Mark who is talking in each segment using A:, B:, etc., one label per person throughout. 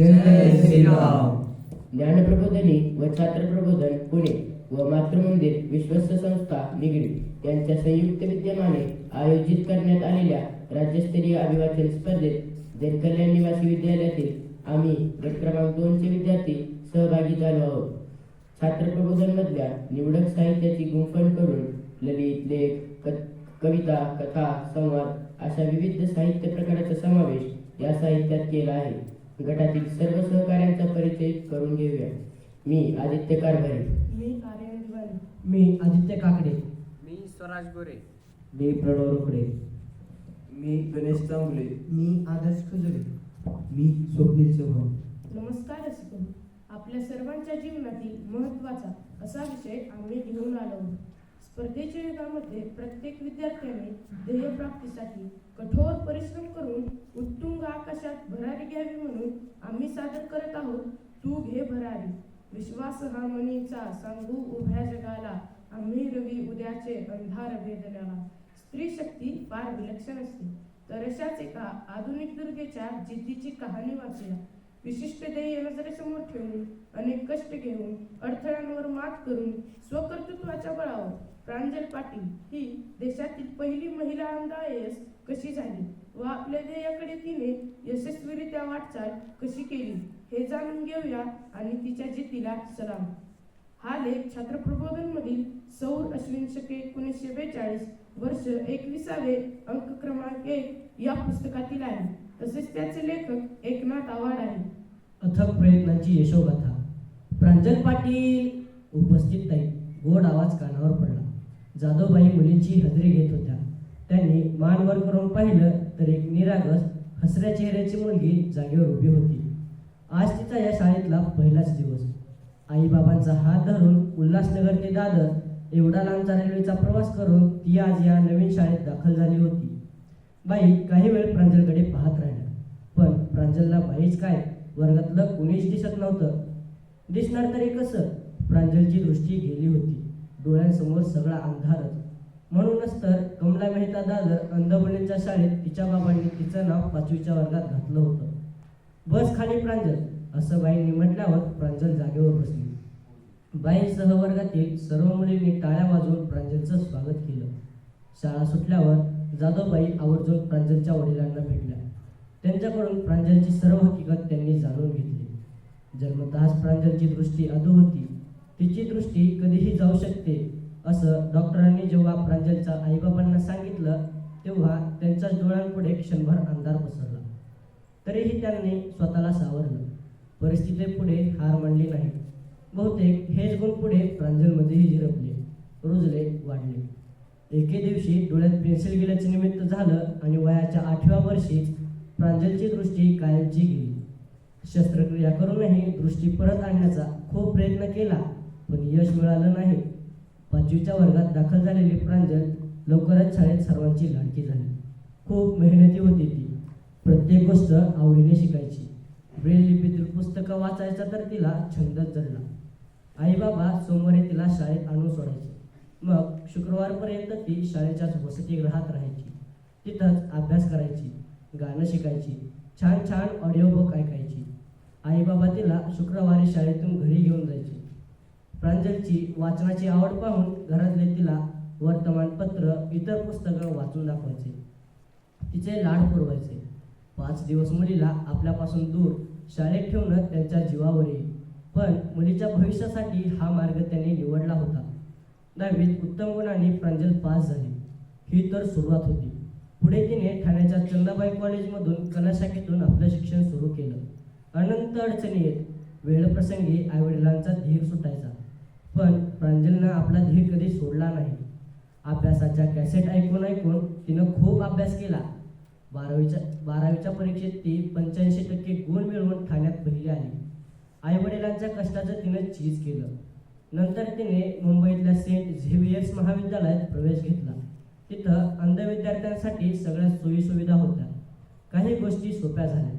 A: जय श्रीराम.
B: ज्ञानप्रबोधनी व छात्र प्रबोधन पुणे व मातृमंदिर विश्वस्त संस्था निगडी यांच्या संयुक्त विद्यमाने आयोजित करण्यात आलेल्या राज्यस्तरीय अभिवाचन स्पर्धेत जनकल्याण निवासी विद्यालयातील आम्ही गट क्रमांक दोनचे विद्यार्थी सहभागी झालो आहोत. छात्र मधल्या निवडक साहित्याची गुंफण करून ललित लेख कविता कथा संवाद अशा विविध साहित्य प्रकाराचा समावेश या साहित्यात केला आहे. गटातील सर्व सहकाऱ्यांचा परिचय करून घेऊया. मी आदित्य कारभारी.
C: मी आर्यन
A: मी आदित्य काकडे.
D: मी स्वराज गोरे.
A: मी प्रणव रोकडे.
E: मी गणेश चांगले.
A: मी आदर्श खजुरे मी स्वप्नील चव्हाण.
C: नमस्कार रसिको आपल्या सर्वांच्या जीवनातील महत्त्वाचा असा विषय आम्ही घेऊन आलो आहोत. स्पर्धेच्या युगामध्ये प्रत्येक विद्यार्थ्याने ध्येयप्राप्तीसाठी कठोर परिश्रम करून उत्तुंग आकाशात भरारी घ्यावी म्हणून आम्ही सादर करत आहोत तू घे भरारी. विश्वास हा मनीचा सांगू उभ्या जगाला. आम्ही रवी उद्याचे अंधार वेदनाला स्त्री शक्ती फार विलक्षण असते. तर अशाच एका आधुनिक दुर्गेच्या जिद्दीची कहाणी वाचूया. विशिष्ट ध्येय नजरेसमोर ठेवून अनेक कष्ट घेऊन अडथळ्यांवर मात करून स्वकर्तृत्वाच्या बळावर प्रांजल पाटील ही देशातील पहिली महिला आमदार आय कशी झाली व आपल्या ध्येयाकडे तिने यशस्वीरित्या वाटचाल कशी केली हे जाणून घेऊया आणि तिच्या जितीला सलाम. हा लेख छात्रप्रबोधन मधील सौर अश्विन शके एकोणीसशे बेचाळीस वर्ष एकविसावे अंक क्रमांक एक या पुस्तकातील आहे. तसेच त्याचे लेखक एकनाथ आव्हाड आहे.
A: अथक प्रयत्नांची यशोगाथा. प्रांजल पाटील उपस्थित नाही. गोड आवाज कानावर पडला. जाधवबाई मुलींची हजेरी घेत होत्या. त्यांनी मान वर करून पाहिलं तर एक निरागस हसऱ्या चेहऱ्याची मुलगी जागेवर उभी होती. आज तिचा या शाळेतला पहिलाच दिवस. आईबाबांचा हात धरून उल्हासनगर ते दादर एवढा लांबचा रेल्वेचा प्रवास करून ती आज या नवीन शाळेत दाखल झाली होती. बाई काही वेळ प्रांजलकडे पाहत राहिल्या. पण प्रांजलला बाईच काय वर्गातलं कोणीच दिसत नव्हतं. दिसणार तरी कसं? प्रांजलची दृष्टी गेली होती. डोळ्यांसमोर सगळा अंधारच म्हणूनच तर कमला मेहता दादर अंधबळींच्या शाळेत तिच्या बाबांनी तिचं नाव पाचवीच्या वर्गात घातलं होतं. बस खाली प्रांजल असं बाईंनी म्हटल्यावर प्रांजल जागेवर बसली. बाई सहवर्गातील सर्व मुलींनी टाळ्या वाजवून प्रांजलचं स्वागत केलं. शाळा सुटल्यावर जाधवबाई आवर्जून प्रांजलच्या वडिलांना भेटल्या. त्यांच्याकडून प्रांजलची सर्व हकीकत त्यांनी जाणून घेतली. जन्मतःच प्रांजलची दृष्टी अधू होती. तिची दृष्टी कधीही जाऊ शकते असं डॉक्टरांनी जेव्हा प्रांजलच्या आईबाबांना सांगितलं तेव्हा त्यांच्याच डोळ्यांपुढे क्षणभर अंधार पसरला. तरीही त्यांनी स्वतःला सावरलं. परिस्थितीपुढे हार मानली नाही. बहुतेक हेच गुण पुढे प्रांजलमध्येही झिरपले. रुजले वाढले. एके दिवशी डोळ्यात पेन्सिल गेल्याचे निमित्त झालं आणि वयाच्या आठव्या वर्षीच प्रांजलची दृष्टी कायमची गेली. शस्त्रक्रिया करूनही दृष्टी परत आणण्याचा खूप प्रयत्न केला पण यश मिळालं नाही. पाचवीच्या वर्गात दाखल झालेली प्रांजल लवकरच शाळेत सर्वांची लाडकी झाली. खूप मेहनती होती ती. प्रत्येक गोष्ट आवडीने शिकायची. ब्रेल लिपीतील पुस्तकं वाचायचा तर तिला छंदच जडला. आई बाबा सोमवारी तिला शाळेत आणून सोडायचे. मग शुक्रवारपर्यंत ती शाळेच्याच वसतिगृहात राहायची. तिथंच अभ्यास करायची गाणं शिकायची छान छान ऑडिओ बुक ऐकायची. आई बाबा तिला शुक्रवारी शाळेतून घरी घेऊन जायचे. प्रांजलची वाचनाची आवड पाहून घरातले तिला वर्तमानपत्र इतर पुस्तकं वाचून दाखवायचे. तिचे लाड पुरवायचे. पाच दिवस मुलीला आपल्यापासून दूर शाळेत ठेवणं त्यांच्या जीवावर येईल पण मुलीच्या भविष्यासाठी हा मार्ग त्यांनी निवडला होता. दहावीत उत्तम गुणाने प्रांजल पास झाली. ही तर सुरुवात होती. पुढे तिने ठाण्याच्या चंदाबाई कॉलेजमधून कला शाखेतून आपलं शिक्षण सुरू केलं. अनंत अडचणी येत वेळप्रसंगी आईवडिलांचा धीर सुटायचा. पण प्रांजलीनं आपला धीर कधी सोडला नाही. अभ्यासाच्या कॅसेट ऐकून ऐकून तिनं खूप अभ्यास केला. बारावीच्या बारावीच्या परीक्षेत ती पंच्याऐंशी टक्के गुण मिळवून ठाण्यात पहिली आली. आईवडिलांच्या कष्टाचं तिनं चीज केलं. नंतर तिने मुंबईतल्या सेंट झेवियर्स महाविद्यालयात प्रवेश घेतला. तिथं अंध विद्यार्थ्यांसाठी सगळ्या सोयीसुविधा होत्या. काही गोष्टी सोप्या झाल्या.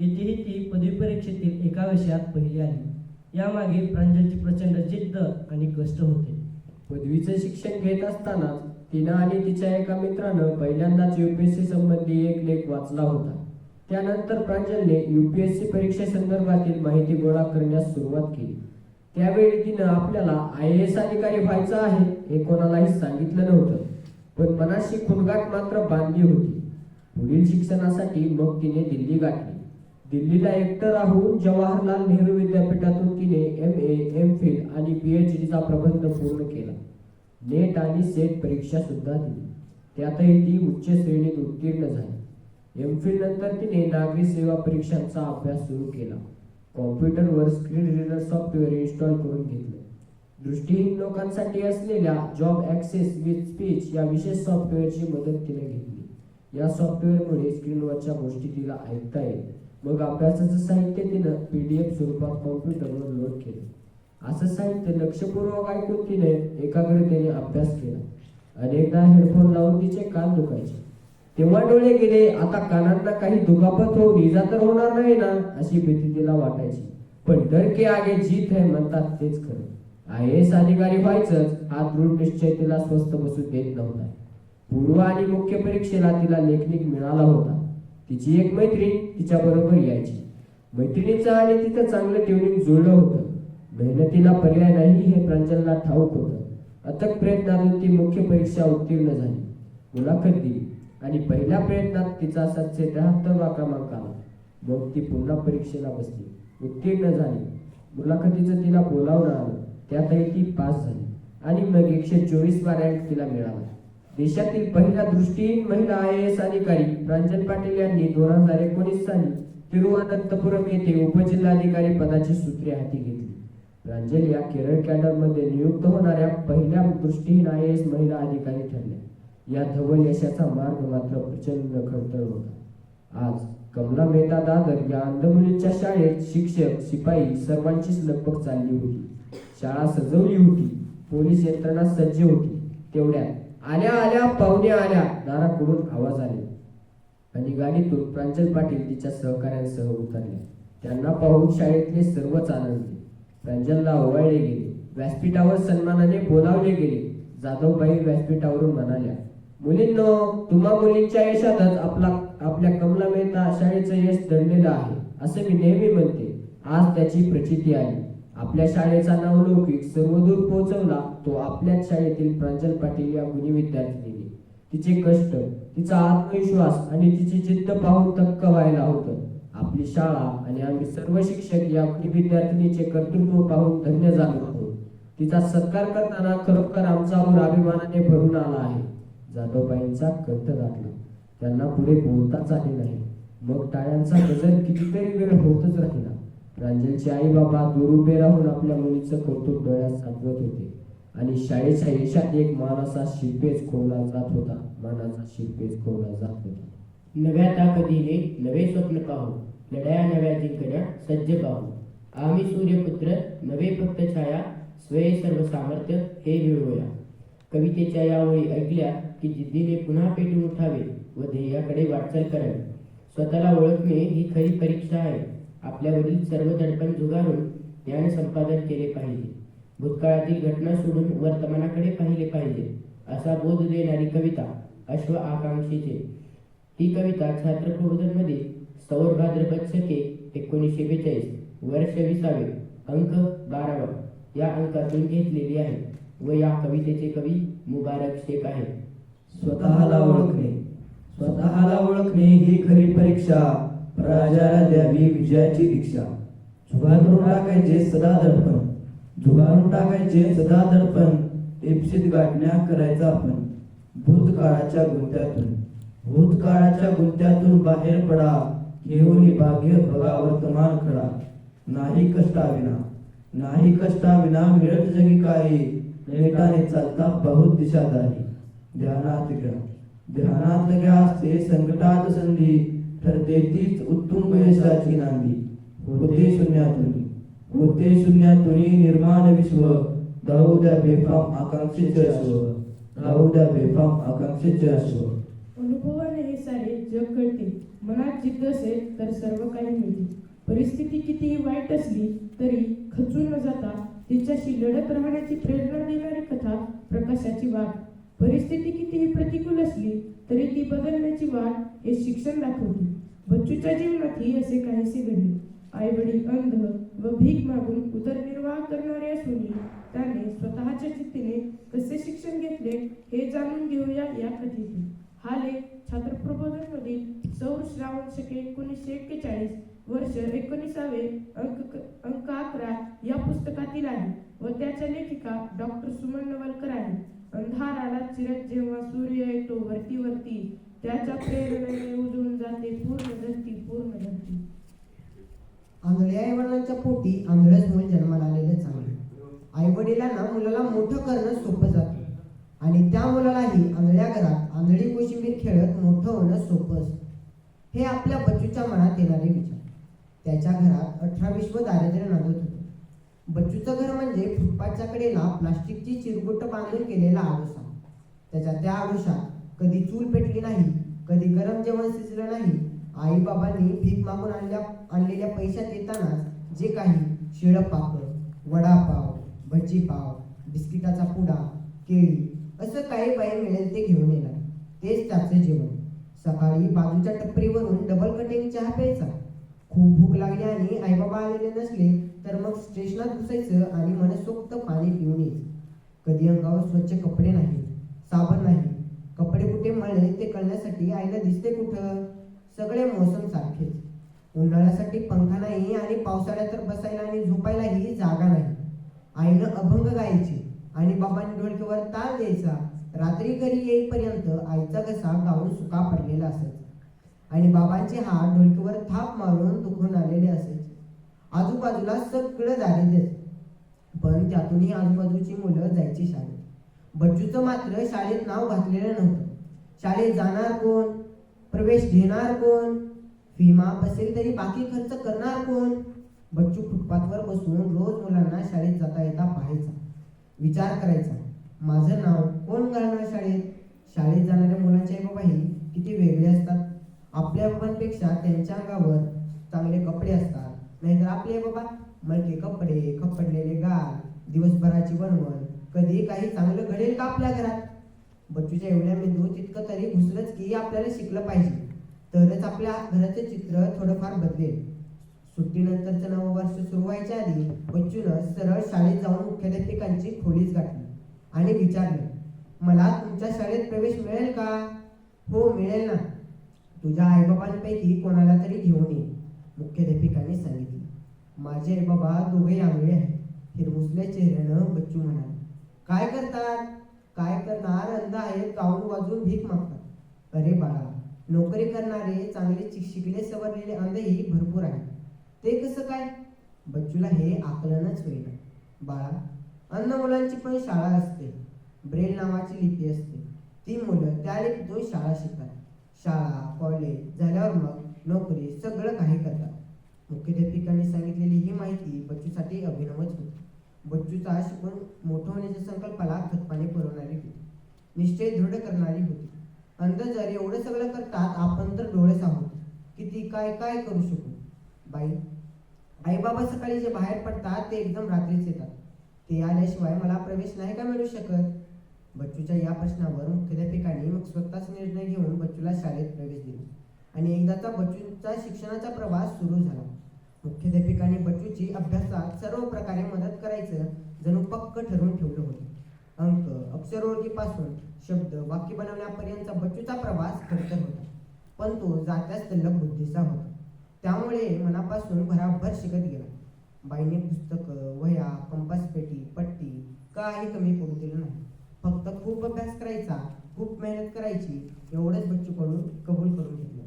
A: इथेही ती पदवी परीक्षेतील एका विषयात पहिली आली. यामागे प्रांजलची प्रचंड जिद्द आणि कष्ट होते.
B: पदवीचं शिक्षण घेत असतानाच तिनं आणि तिच्या एका मित्रानं पहिल्यांदाच युपीएससी संबंधी एक लेख वाचला होता.
D: त्यानंतर प्रांजलने युपीएससी परीक्षेसंदर्भातील माहिती गोळा करण्यास सुरुवात केली. त्यावेळी तिनं आपल्याला आय एस अधिकारी व्हायचं आहे हे कोणालाही सांगितलं नव्हतं पण मनाशी खुणगाट मात्र बांधली होती. पुढील शिक्षणासाठी मग तिने दिल्ली गाठली. दिल्लीला एकटं राहून जवाहरलाल नेहरू विद्यापीठातून तिने एम ए एम फिल आणि पीएच डीचा प्रबंध पूर्ण केला. नेट आणि सेट परीक्षा सुद्धा दिली. त्यातही ती उच्च श्रेणीत उत्तीर्ण झाली. एम फिल नंतर तिने नागरी सेवा परीक्षांचा अभ्यास सुरू केला. कॉम्प्युटरवर स्क्रीन रीडर सॉफ्टवेअर इन्स्टॉल करून घेतले. दृष्टीहीन लोकांसाठी असलेल्या जॉब ॲक्सेस विथ स्पीच या विशेष सॉफ्टवेअरची मदत तिने घेतली. या सॉफ्टवेअरमुळे स्क्रीनवरच्या गोष्टी तिला ऐकता येईल मग अभ्यासाचं साहित्य तिनं पी डी एफ स्वरूपात कॉम्प्युटरवर लोड केले. असं साहित्य लक्षपूर्वक ऐकून तिने एकाग्रतेने अभ्यास केला. अनेकदा हेडफोन लावून तिचे कान दुखायचे. तेव्हा डोळे गेले आता कानांना काही दुखापत होऊन इजा तर होणार नाही ना अशी भीती तिला वाटायची. पण डर के आगे जीत है म्हणतात तेच खरं. आय एस अधिकारी व्हायचंच हा दृढ निश्चय तिला स्वस्त बसू देत नव्हता. पूर्व आणि मुख्य परीक्षेला तिला लेखनिक मिळाला होता. तिची एक मैत्रीण तिच्या बरोबर यायची. मैत्रिणीचं आणि तिचं चांगलं ट्युनिंग जुळलं होतं. मेहनतीला पर्याय नाही हे प्रांजलला ठाऊक होतं. अथक प्रयत्नातून ती मुख्य परीक्षा उत्तीर्ण झाली. मुलाखत दिली आणि पहिल्या प्रयत्नात तिचा सातशे त्र्याहत्तरवा क्रमांक आला. मग ती पुन्हा परीक्षेला बसली. उत्तीर्ण झाली. मुलाखतीचं तिला बोलावणं आलं. त्यातही ती पास झाली आणि मग एकशे चोवीसवा रँक तिला मिळाला. देशातील पहिल्या दृष्टीहीन महिला आय एस अधिकारी रंजन पाटील यांनी दोन हजार एकोणीस साली तिरुवनंतपुरम येथे उपजिल्हाधिकारी पदाची सूत्रे हाती घेतली. रंजन या केरळ कॅडरमध्ये नियुक्त होणाऱ्या पहिल्या दृष्टीहीन आय एस महिला अधिकारी ठरल्या. या धवल यशाचा मार्ग मात्र प्रचंड खडतळ होता. आज कमला मेहता दादर या अंध मुलींच्या शाळेत शिक्षक शिपाई सर्वांचीच लगबग चालली होती. शाळा सजवली होती पोलीस यंत्रणा सज्ज होती तेवढ्यात आल्या आल्या पाहुण्या आल्या. दाराकडून आवाज आले. आणि गाडीतून प्रांजल पाटील तिच्या सहकाऱ्यांसह उतरले. त्यांना पाहून शाळेतले सर्वच आनंदले प्रांजलला ओवाळले गेले. व्यासपीठावर सन्मानाने बोलावले गेले. जाधवबाई व्यासपीठावरून म्हणाल्या मुलींनो तुम्हा मुलींच्या यशातच आपला आपल्या कमला मेहता शाळेचं यश दडलेलं आहे असं मी नेहमी म्हणते. आज त्याची प्रचिती आली. आपल्या शाळेचा नावलौकिक सर्वदूर पोहोचवला तो आपल्याच शाळेतील प्रांजल पाटील या गुणी विद्यार्थिनीने. तिचे कष्ट तिचा आत्मविश्वास आणि तिची जिद्द पाहून थक्क व्हायला होतं. आपली शाळा आणि आम्ही सर्व शिक्षक या गुणी विद्यार्थिनीचे कर्तृत्व पाहून धन्य झालो आहोत. तिचा सत्कार करताना खरोखर आमचा ऊर अभिमानाने भरून आला आहे. जाधवबाईंचा कंठ गाठला. त्यांना पुढे बोलताच आले नाही. मग टाळ्यांचा गजर कितीतरी वेळ होतच राहिला. प्रांजलचे आई बाबा दूर उभे राहून आपल्या मुलीचं कौतुक डोळ्यात साधवत होते. आणि शाळेच्या यशात एक मानाचा शिरपेच खोवला जात होता. मानाचा शिरपेच खोवला जात होता.
B: नव्या ताकदीने नवे स्वप्न पाहू लढाया नव्या जिंकण्या सज्ज पाहू. आम्ही सूर्यपुत्र नवे फक्त छाया स्वय सर्व सामर्थ्य हे मिळवूया. कवितेच्या यावेळी ऐकल्या की जिद्दीने पुन्हा पेटून उठावे व ध्येयाकडे वाटचाल करावी. स्वतःला ओळखणे ही खरी परीक्षा आहे. आपल्यावरील सर्व दडपण जुगारून ज्ञान संपादन केले पाहिजे. भूतकाळातील घटना सोडून वर्तमानाकडे पाहिले पाहिजे असा बोध देणारी कविता अश्व आकांक्षीचे. ही कविता छात्र प्रबोधनमध्ये सौर भाद्रपद शके एकोणीसशे बेचाळीस वर्ष विसावे अंक बारावा या अंकातून घेतलेली आहे व या कवितेचे कवी मुबारक शेख आहेत.
F: स्वतःला ओळखणे. स्वतःला ओळखणे ही खरी परीक्षा. राजाला द्यावी विजयाची दीक्षा. झुगारून टाकायचे सदा दडपण झुगारून टाकायचे सदा दडपण टिपशीत गाठण्या करायचा आपण. भूतकाळाच्या गुंत्यातून. भूतकाळाच्या गुंत्यातून बाहेर पडा. घेऊन भाग्य बघा वर्तमान खडा नाही कष्टाविना नाही कष्टाविना मिळत जगी काही नेटाने चालता बहुत दिशा दारी ध्यानात घ्या. ध्यानात घ्या असते संकटात संधी. ठरते तीच उत्तुंग यशाची नांदी. होते शून्यातून. होते शून्यातून निर्माण विश्व. धावू द्या बेफाम आकांक्षेचे असो धावू द्या बेफाम आकांक्षेचे असो
C: अनुभवाने हे सारे जग कळते मनात जिद्द असेल तर सर्व काही मिळते. परिस्थिती कितीही वाईट असली तरी खचून न जाता तिच्याशी लढत राहण्याची प्रेरणा देणारी कथा प्रकाशाची वाट. परिस्थिती कितीही प्रतिकूल असली तरी ती बदलण्याची वाट हे शिक्षण दाखवली बच्चूच्या जीवनातही असे काहीसे घडले. आई वडील अंध व भीक मागून उदरनिर्वाह करणारे असूनही त्याने स्वतःच्या चित्तीने कसे शिक्षण घेतले हे जाणून घेऊया या कथेतून. हा लेख छात्र प्रबोधन मधील सौर श्रावण शके एकोणीसशे एक्केचाळीस वर्ष एकोणीसावे अंक अंक अकरा या पुस्तकातील आहे व त्याच्या लेखिका डॉक्टर सुमन नवलकर आहेत अंधाराला चिरत जेव्हा सूर्य येतो वरती वरती त्याच्या प्रेरणेने उजळून जाते पूर्ण धरती पूर्ण धरती.
G: आंधळ्या आईवडिलांच्या पोटी आंधळच मूल जन्माला आलेलं चांगलं. आई वडिलांना मुलाला मोठं करणं सोपं जातं. आणि त्या मुलालाही आंधळ्या घरात आंधळी कोशिंबीर खेळत मोठं होणं सोपं असतं. हे आपल्या बच्चूच्या मनात येणारे विचार. त्याच्या घरात अठरा विश्व दारिद्र्य नांदत होते बच्चूचं घर म्हणजे फुटपाथच्या कडेला प्लास्टिकची चिरगुट बांधून केलेला आडोसा. त्याच्या त्या आडोशात कधी चूल पेटली नाही कधी गरम जेवण शिजलं नाही आई बाबांनी भीक मागून आणल्या आणलेल्या पैशात येतानाच जे काही शिळं पापड वडापाव भजीपाव बिस्किटाचा पुडा केळी असं काही बाई मिळेल ते घेऊन येणार. तेच त्याचं जेवण. सकाळी बाजूच्या टपरीवरून डबल कटिंग चहा प्यायचा. खूप भूक लागली आणि आईबाबा आलेले नसले तर मग स्टेशनात घुसायचं आणि मनसोक्त पाणी पिऊन यायचं. कधी अंगावर स्वच्छ कपडे नाही साबण नाही. कपडे कुठे मळले ते कळण्यासाठी आईला दिसते कुठं? सगळे मोसम सारखेच. उन्हाळ्यासाठी पंखा नाही आणि पावसाळ्यात तर बसायला आणि झोपायलाही जागा नाही. आईनं अभंग गायची आणि बाबांनी ढोलकीवर ताल द्यायचा. रात्री घरी येईपर्यंत आईचा घसा गाऊन सुका पडलेला असायचा. आणि बाबांचे हात ढोलकीवर थाप मारून दुखून आलेले असायचे. आजूबाजूला सगळं दारिद्र्य पण त्यातूनही आजूबाजूची मुलं जायची शाळेत. बच्चूचं मात्र शाळेत नाव घातलेलं नव्हतं. शाळेत जाणार कोण? प्रवेश घेणार कोण? फी माफ असेल तरी बाकी खर्च करणार कोण? बच्चू फुटपाथवर बसून रोज मुलांना शाळेत जाता येता पाहायचा. विचार करायचा माझं नाव कोण घालणार शाळेत? शाळेत जाणाऱ्या मुलांचे आई बाबाही किती वेगळे असतात. आपल्या बाबांपेक्षा त्यांच्या अंगावर चांगले कपडे असतात. नाहीतर आपले बाबा. मलके कपडे खपडलेले गाल दिवसभराची बनवण कधी काही चांगलं घडेल का आपल्या घरात? बच्चूच्या एवढ्या मेंदू तितकं तरी घुसलंच की आपल्याला शिकलं पाहिजे. तरच आपल्या घराचं चित्र थोडंफार बदलेल. सुट्टीनंतरचं नवं वर्ष सुरू व्हायच्या आधी बच्चूनं सरळ शाळेत जाऊन मुख्याध्यापिकांची खोलीच गाठली आणि विचारलं मला तुमच्या शाळेत प्रवेश मिळेल का? हो मिळेल ना. तुझ्या आईबाबांपैकी कोणाला तरी घेऊन ये. मुख्याध्यापिकांनी सांगितलं. माझे बाबा दोघे आंगळे आहेत. हिरमुसल्या चेहऱ्यानं बच्चू म्हणाले काय करतात? काय करणार? अंध आहेत गाऊन वाजून भीक मागतात. अरे बाळा नोकरी करणारे चांगले शिकले सवरलेले अंधही भरपूर आहेत. ते कसं काय? बच्चूला हे आकलनच होईल बाळा अन्न मुलांची पण शाळा असते. ब्रेल नावाची लिपी असते. ती मुलं त्या लिपीतून शाळा शिकतात. शाळा कॉलेज झाल्यावर मग नोकरी सगळं काही करतात. मुख्याध्यापिकांनी सांगितलेली ही माहिती बच्चूसाठी अभिनवच होती बच्चूचा शिकून मोठं होण्याच्या संकल्पाला खतपाने पुरवणारी होती. निश्चय दृढ करणारी होती. अंध जर एवढं सगळं करतात आपण तर डोळेच आहोत किती काय काय करू शकू? बाई आई बाबा सकाळी जे बाहेर पडतात ते एकदम रात्रीच येतात. ते आल्याशिवाय मला प्रवेश नाही का मिळू शकत? बच्चूच्या या प्रश्नावर मुख्याध्यापिकांनी मग स्वतःच निर्णय घेऊन बच्चूला शाळेत प्रवेश दिला. आणि एकदाचा बच्चूचा शिक्षणाचा प्रवास सुरू झाला. मुख्याध्यापिकाने बटूची अभ्यासात सर्व प्रकारे मदत करायचं जणू पक्क ठरवून ठेवलं होतं. अंक अक्षर ओळखीपासून शब्द वाक्य बनवण्यापर्यंतचा बच्चूचा प्रवास खडतर होता. पण तो जात्याच तल्लभ बुद्धीचा होता. त्यामुळे मनापासून भराभर शिकत गेला. बाईने पुस्तकं वह्या कंपास पेटी पट्टी काही कमी पडू दिलं नाही. फक्त खूप अभ्यास करायचा खूप मेहनत करायची एवढंच बच्चूकडून कबूल करून घेतलं.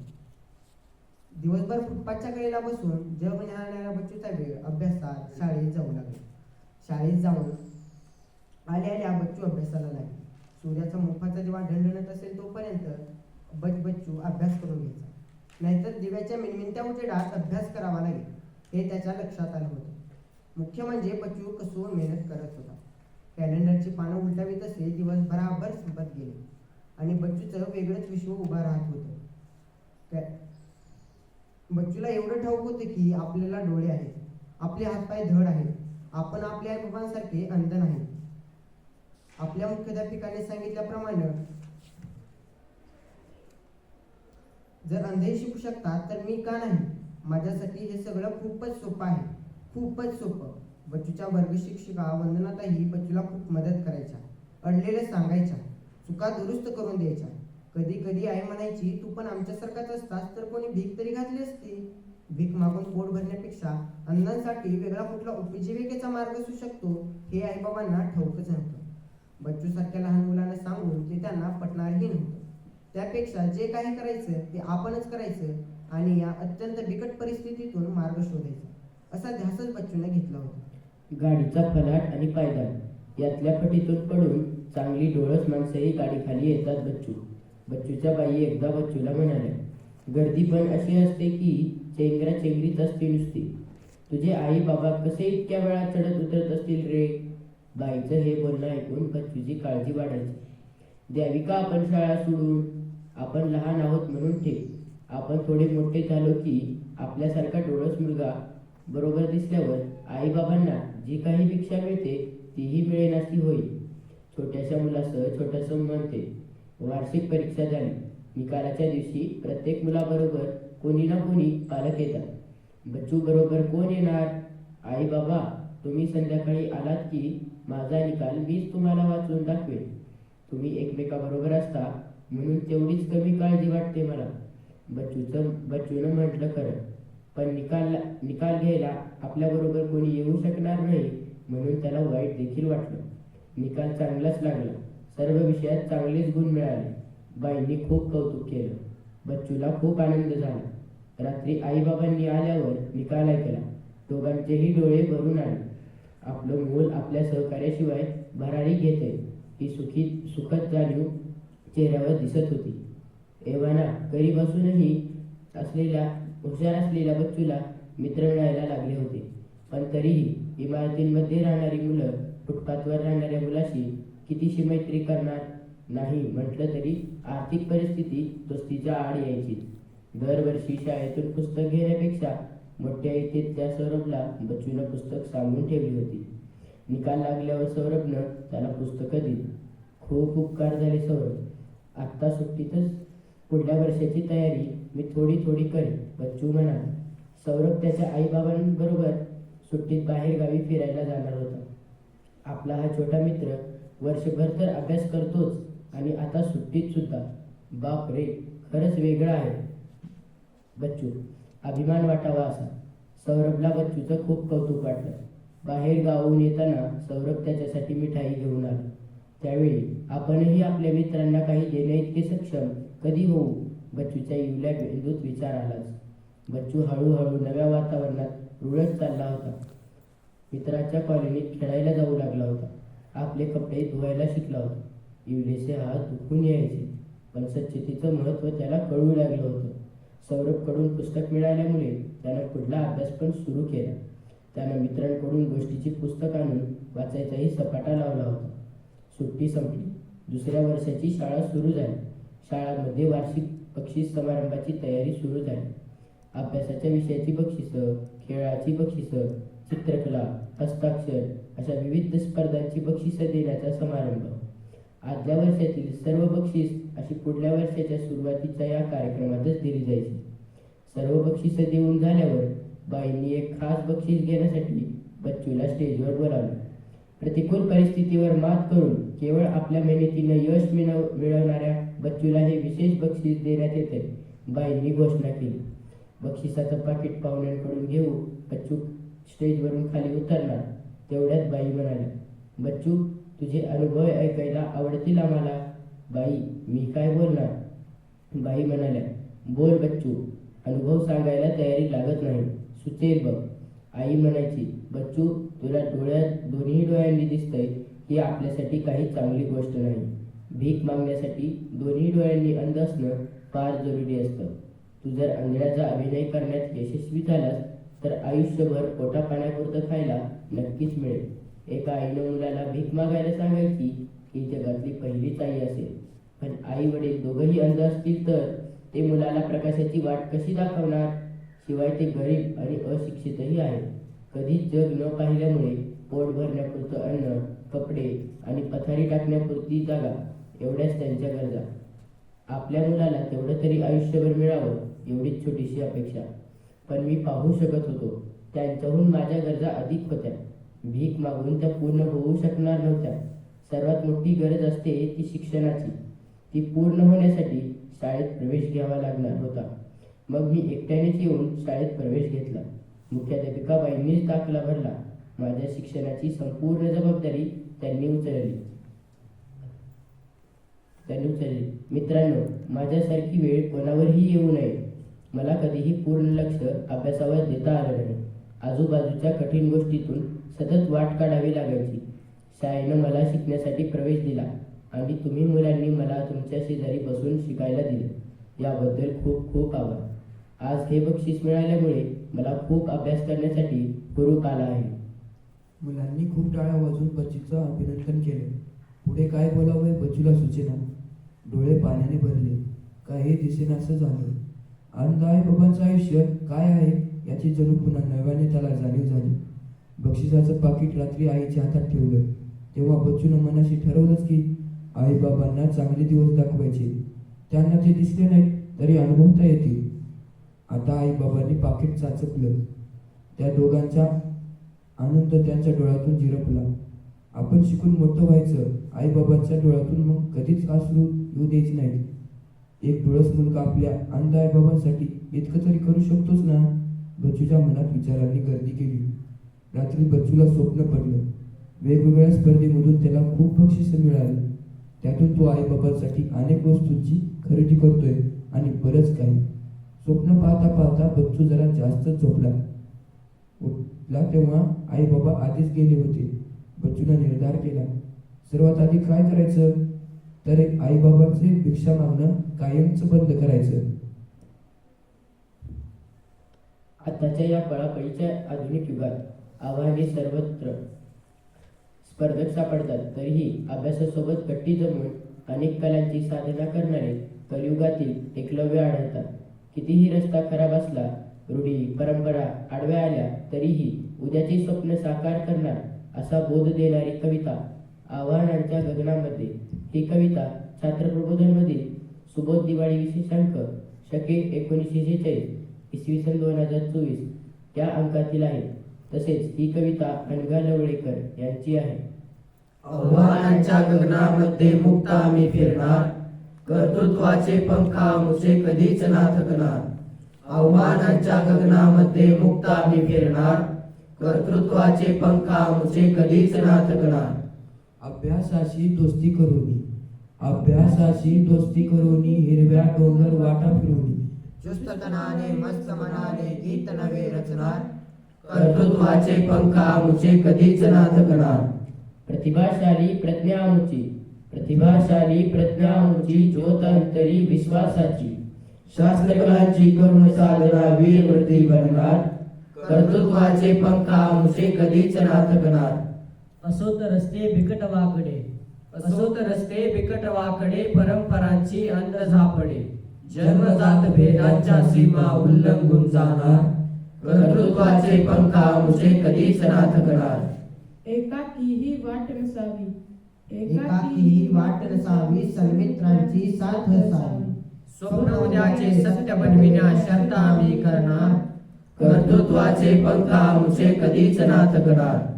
G: दिवसभर फुटपाथच्या कडेला बसून जग न्याहाळणाऱ्या बच्चूचा वेळ अभ्यासात शाळेत जाऊ लागला. शाळेत जाऊन आल्या आल्या बच्चू अभ्यासाला लागले. सूर्याचा मुखाचा जेव्हा ढणढणत असेल तोपर्यंत बच बच्चू अभ्यास करून घ्यायचा. नाहीतर दिव्याच्या मिनमिनत्या उजेडात अभ्यास करावा लागेल हे त्याच्या लक्षात आलं होतं. मुख्य म्हणजे बच्चू कसून मेहनत करत होता. कॅलेंडरची पानं उलटावीत असे दिवस बराबर संपत गेले. आणि बच्चूचं वेगळंच विश्व उभं राहत होतं. काय बच्चूला एवढं ठाऊक होतं की आपल्याला डोळे आहेत. आपले हातपाय धड आहेत. आपण आपल्या आईबाबांसारखे अंध नाही. आपल्या मुख्याध्यापिकाने सांगितल्याप्रमाणे जर अंधे शिकू शकतात तर मी का नाही? माझ्यासाठी हे सगळं खूपच सोपं आहे. खूपच सोपं. बच्चूच्या वर्ग शिक्षिका वंदनाताही बच्चूला खूप मदत करायच्या. अडलेलं सांगायच्या. चुका दुरुस्त करून द्यायच्या. कधी कधी आई म्हणायची तू पण आमच्यासारखाच असतास तर कोणी भीक तरी घातली असती? भीक मागून पोट भरण्यापेक्षा अन्नांसाठी वेगळा कुठला उपजीविकेचा मार्ग असू शकतो? हे आईबाबांना ठाऊकच नव्हतं. बच्चू सारख्या लहान मुलांना सांगून ते त्यांना पटणारही नव्हतं. त्यापेक्षा जे काही करायचं ते आपणच करायचं आणि या अत्यंत बिकट परिस्थितीतून मार्ग शोधायचा. असा ध्यासच बच्चूने घेतला होता.
B: गाडीचा फलाट आणि पायदान यातल्या फटीतून पडून चांगली डोळस माणसंही गाडीखाली येतात बच्चू. बच्चूच्या बाई एकदा बच्चूला म्हणाल्या गर्दी पण अशी असते की चेंगरा चेंगरीच असते नुसती. तुझे आई बाबा कसे इतक्या वेळा चढत उतरत असतील रे? बाईचं हे बोलणं ऐकून बच्चूची काळजी वाढायची द्यावी का आपण शाळा सोडून? आपण लहान आहोत म्हणून ठेव आपण थोडे मोठे झालो की आपल्यासारखा डोळस मुलगा. बरोबर दिसल्यावर आईबाबांना जी काही भिक्षा मिळते तीही मिळेनाशी होईल. छोट्याशा मुलासह छोटंसं म्हणते वार्षिक परीक्षा झाली निकालाच्या दिवशी प्रत्येक मुलाबरोबर कोणी ना कोणी पालक येतात. बच्चू बरोबर कोण येणार? आई बाबा तुम्ही संध्याकाळी आलात की माझा निकाल मीच तुम्हाला वाचून दाखवेन. तुम्ही एकमेकाबरोबर असता म्हणून तेवढीच कमी काळजी वाटते मला. बच्चूचं बच्चूनं म्हटलं खरं पण निकाल निकाल घ्यायला आपल्याबरोबर कोणी येऊ शकणार नाही म्हणून त्याला वाईट देखील वाटलं. निकाल चांगलाच लागला. सर्व विषयात चांगलेच गुण मिळाले. बाईंनी खूप कौतुक केलं. बच्चूला खूप आनंद झाला. रात्री आईबाबांनी आल्यावर निकाल ऐकला. दोघांचेही डोळे भरून आले. आपलं मूल आपल्या सहकार्याशिवाय भरारी घेते. ही सुखी सुखद जाणीव चेहऱ्यावर दिसत होती. एव्हाना गरीब असूनही असलेल्या हुशार असलेल्या बच्चूला मित्र मिळायला लागले होते. पण तरीही इमारतींमध्ये राहणारी मुलं फुटपाथवर राहणाऱ्या मुलाशी कितीशी मैत्री करणार नाही म्हटलं तरी आर्थिक परिस्थिती दोस्तीच्या आड यायची. दरवर्षी शाळेतून पुस्तक घेण्यापेक्षा मोठ्या इथेच्या सौरभला बच्चूनं पुस्तक सांगून ठेवली होती. निकाल लागल्यावर सौरभनं त्याला पुस्तकं दिली. खूप उपकार झाले सौरभ. आत्ता सुट्टीतच पुढल्या वर्षाची तयारी मी थोडी थोडी करेन बच्चू म्हणाला. सौरभ त्याच्या आईबाबांबरोबर सुट्टीत बाहेर गावी फिरायला जाणार होता. आपला हा छोटा मित्र वर्षभर तर अभ्यास करतोच आणि आता सुट्टीत सुद्धा. बाप रे खरंच वेगळं आहे. बच्चू अभिमान वाटावा असा. सौरभला बच्चूचं खूप कौतुक वाटलं. बाहेर गावाहून येताना सौरभ त्याच्यासाठी मिठाई घेऊन आला. त्यावेळी आपणही आपल्या मित्रांना काही देण्या इतके सक्षम कधी होऊ? बच्चूच्या इवल्या मेंदूत विचार आलाच. बच्चू हळूहळू नव्या वातावरणात रुळत चालला होता. मित्राच्या कॉलनीत खेळायला जाऊ लागला होता. आपले कपडे धुवायला शिकला होता. इवलेचे हात दुखून यायचे. पण स्वच्छतेचं महत्त्व त्याला कळू लागलं होतं. सौरभकडून पुस्तक मिळाल्यामुळे त्यानं पुढला अभ्यास पण सुरू केला. त्यानं मित्रांकडून गोष्टीची पुस्तक आणून वाचायचाही सपाटा लावला होता. सुट्टी संपली. दुसऱ्या वर्षाची शाळा सुरू झाली. शाळांमध्ये वार्षिक बक्षीस समारंभाची तयारी सुरू झाली. अभ्यासाच्या विषयाची बक्षिसं खेळाची बक्षिसं चित्रकला हस्ताक्षर अशा विविध स्पर्धांची बक्षिसं देण्याचा समारंभ. आदल्या वर्षातील सर्व बक्षीस अशी पुढल्या वर्षाच्या सुरुवातीच्या या कार्यक्रमातच दिली जायची. सर्व बक्षिसं देऊन झाल्यावर बाईंनी एक खास बक्षीस घेण्यासाठी बच्चूला स्टेजवर बोलावलं. प्रतिकूल परिस्थितीवर मात करून केवळ आपल्या मेहनतीनं यश मिळव मिळवणाऱ्या बच्चूला हे विशेष बक्षीस देण्यात येते बाईंनी घोषणा केली. बक्षिसाचं पाकिट पाहुण्यांकडून घेऊ बच्चू स्टेजवरून खाली उतरला. तेवढ्यात बाई म्हणाल्या बच्चू तुझे अनुभव ऐकायला आवडतील आम्हाला. बाई मी काय बोलणार? बाई म्हणाल्या बोल बच्चू अनुभव सांगायला तयारी लागत नाही. सुचेल बघ. आई म्हणायची बच्चू तुला डोळ्यात दोन्ही डोळ्यांनी दिसतंय ही आपल्यासाठी काही चांगली गोष्ट नाही. भीक मागण्यासाठी दोन्ही डोळ्यांनी अंध असणं फार जरुरी असतं. तू जर आंधळ्याचा अभिनय करण्यात यशस्वी झालास तर आयुष्यभर पोटा पाण्यापुरतं खायला नक्कीच मिळेल. एका आईनं मुलाला भीक मागायला सांगायची ही जगातली पहिलीच आई असेल. पण आई वडील दोघंही अंध असतील तर ते मुलाला प्रकाशाची वाट कशी दाखवणार? शिवाय ते गरीब आणि अशिक्षितही आहेत. कधीच जग न पाहिल्यामुळे पोट भरण्यापुरतं अन्न कपडे आणि पथारी टाकण्यापुरती जागा एवढ्याच त्यांच्या गरजा. आपल्या मुलाला तेवढं तरी आयुष्यभर मिळावं एवढीच छोटीशी अपेक्षा. पण मी पाहू शकत होतो. त्यांच्याहून माझ्या गरजा अधिक होत्या. भीक मागून त्या पूर्ण होऊ शकणार नव्हत्या. सर्वात मोठी गरज असते ती शिक्षणाची. ती पूर्ण होण्यासाठी शाळेत प्रवेश घ्यावा लागणार होता. मग मी एकट्यानेच येऊन शाळेत प्रवेश घेतला. मुख्याध्यापिकाबाईंनीच दाखला भरला. माझ्या शिक्षणाची संपूर्ण जबाबदारी त्यांनी उचलली. त्यांनी उचलली. मित्रांनो माझ्यासारखी वेळ कोणावरही येऊ नये. मला कधीही पूर्ण लक्ष अभ्यासावर देता आलं नाही. आजूबाजूच्या कठीण गोष्टीतून सतत वाट काढावी लागायची. शाळेनं मला शिकण्यासाठी प्रवेश दिला आणि तुम्ही मुलांनी मला तुमच्या शेजारी बसून शिकायला दिले. याबद्दल खूप खूप आभार. आज हे बक्षीस मिळाल्यामुळे मला खूप अभ्यास करण्यासाठी हुरूप आला आहे.
F: मुलांनी खूप टाळ्या वाजून बच्चूचं अभिनंदन केलं. पुढे काय बोलावं बच्चूला सूचना. डोळे पाण्याने भरले. काही दिसेनासं झालं. आनंद आई बाबांचं आयुष्य काय आहे याची जणू पुन्हा नव्याने त्याला जाणीव झाली. बक्षिसाचं पाकिट रात्री आईच्या हातात ठेवलं. तेव्हा बच्चूनं मनाशी ठरवलंच की आई बाबांना चांगले दिवस दाखवायचे. त्यांना ते दिसले नाही तरी अनुभवता येतील. आता आई बाबांनी पाकिट चाचपलं. त्या दोघांचा आनंद त्यांच्या डोळ्यातून झिरपला. आपण शिकून मोठं व्हायचं आई बाबांच्या डोळ्यातून मग कधीच आसरू येऊ द्यायचे नाहीत. एक डोळस मुलगा आपल्या अंध आई बाबांसाठी इतकं तरी करू शकतोच ना? बच्चूच्या मनात विचारांनी गर्दी केली. रात्री बच्चूला स्वप्न पडलं. वेगवेगळ्या स्पर्धेमधून त्याला खूप बक्षिसं मिळाली. त्यातून तो आई बाबांसाठी अनेक वस्तूंची खरेदी करतोय आणि बरंच काही. स्वप्न पाहता पाहता बच्चू जरा जास्त झोपला. उठला तेव्हा आई बाबा आधीच गेले होते. बच्चूला निर्धार केला. सर्वात आधी काय करायचं? तर आई बाबांचे भिक्षा मागणं कायमच बंद करायचं.
B: आताच्या या पळापळीच्या आधुनिक युगात आव्हाने सर्वत्र स्पर्धक सापडतात. तरीही अभ्यासासोबत गट्टी जमून अनेक कलांची साधना करणारे कलियुगातील एकलव्य आढळतात. कितीही रस्ता खराब असला रूढी परंपरा आडव्या आल्या तरीही उद्याचे स्वप्न साकार करणार असा बोध देणारी कविता आव्हानांच्या गगनामध्ये ही कविता छात्रप्रबोधनमधील सुबोध दिवाळी विशेषांक शके एकोणीसशे शेहेचाळीस इसवी सन दोन हजार चोवीस या अंकातील आहे. तसेच ही कविता अनगा लवळेकर यांची आहे.
F: आव्हानांच्या गगनामध्ये मुक्त आम्ही फिरणार. कर्तृत्वाचे पंखा मुसे कधीच ना थकणार आव्हानांच्या गगनामध्ये मुक्त आम्ही फिरणार. कर्तृत्वाचे पंखा मुसे कधीच ना थकणार अभ्यासाशी दोस्ती करूनी. अभ्यासाशी दोस्ती करूनी हिरव्या डोंगर वाटा फिरूनी
G: चुस्ततनाने मस्त मनाने गीत नवे रचणार.
F: कर्तृत्वाचे पंखा मुसे कधीच ना थकणार
B: प्रतिभाशाली प्रज्ञा आमुची प्रतिभाशाली प्रज्ञा आमुची ज्योत अंतरी विश्वासाची.
F: शास्त्रकलांची करुण साधना वीर वृत्ती बनणार. कर्तृत्वाचे पंखा मुसे कधीच ना थकणार
D: असो तर रस्ते बिकट वाकडे
F: असो तर रस्ते बिकट वाकडे परंपरांची अंध झापडे. जन्मजात भेदांच्या सीमा उल्लंघून जाणार. कर्तृत्वाचे पंखा मुसे कधीच ना थकणार
C: एकाकी ही वाट नसावी.
G: एकाकी ही वाट नसावी सन्मित्रांची साथ असावी.
F: स्वप्न उद्याचे सत्य बनविण्या शर्त आम्ही करणार. कर्तृत्वाचे पंखा मुसे कधीच ना थकणार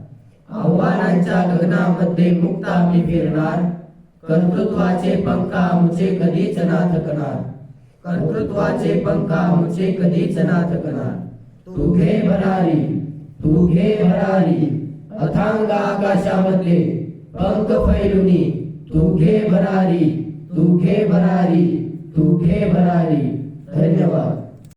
F: आव्हानांच्या गगनामध्ये मुक्त आम्ही फिरणार. कर्तृत्वाचे पंखा आमचे कधीच ना थकणार. कर्तृत्वाचे पंखा आमचे कधीच ना थकणार. तू घे भरारी तू घे भरारी अथांग आकाशामधले पंख फैलुनी. तू घे भरारी तू घे भरारी तू घे भरारी. धन्यवाद.